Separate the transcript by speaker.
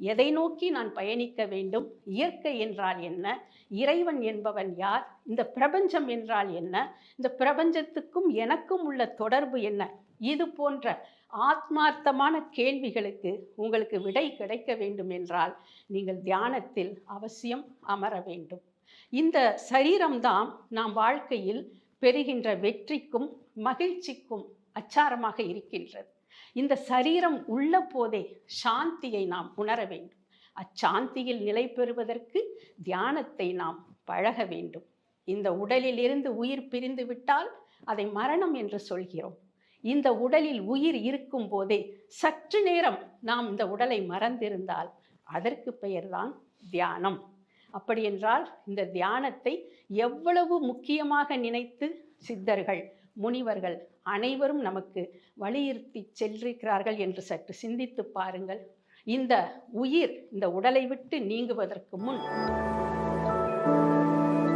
Speaker 1: எதை நோக்கி நான் பயணிக்க வேண்டும்? இயற்கை என்றால் என்ன? இறைவன் என்பவன் யார்? இந்த பிரபஞ்சம் என்றால் என்ன? இந்த பிரபஞ்சத்துக்கும் எனக்கும் உள்ள தொடர்பு என்ன? இது போன்ற ஆத்மார்த்தமான கேள்விகளுக்கு உங்களுக்கு விடை கிடைக்க வேண்டும் என்றால் நீங்கள் தியானத்தில் அவசியம் அமர வேண்டும். இந்த சரீரம்தான் நாம் வாழ்க்கையில் பெறுகின்ற வெற்றிக்கும் மகிழ்ச்சிக்கும் அச்சாரமாக இருக்கின்றது. இந்த சரீரம் உள்ள போதே சாந்தியை நாம் உணர வேண்டும். அச்சாந்தியில் நிலை பெறுவதற்கு தியானத்தை நாம் பழக வேண்டும். இந்த உடலிலிருந்து உயிர் பிரிந்து விட்டால் அதை மரணம் என்று சொல்கிறோம். இந்த உடலில் உயிர் இருக்கும் போதே சற்று நேரம் நாம் இந்த உடலை மறந்திருந்தால் அதற்கு பெயர்தான் தியானம். அப்படியென்றால் இந்த தியானத்தை எவ்வளவு முக்கியமாக நினைத்து சித்தர்கள் முனிவர்கள் அனைவரும் நமக்கு வலியுறுத்தி சென்றிருக்கிறார்கள் என்று சற்று சிந்தித்து பாருங்கள். இந்த உயிர் இந்த உடலை விட்டு நீங்குவதற்கு முன்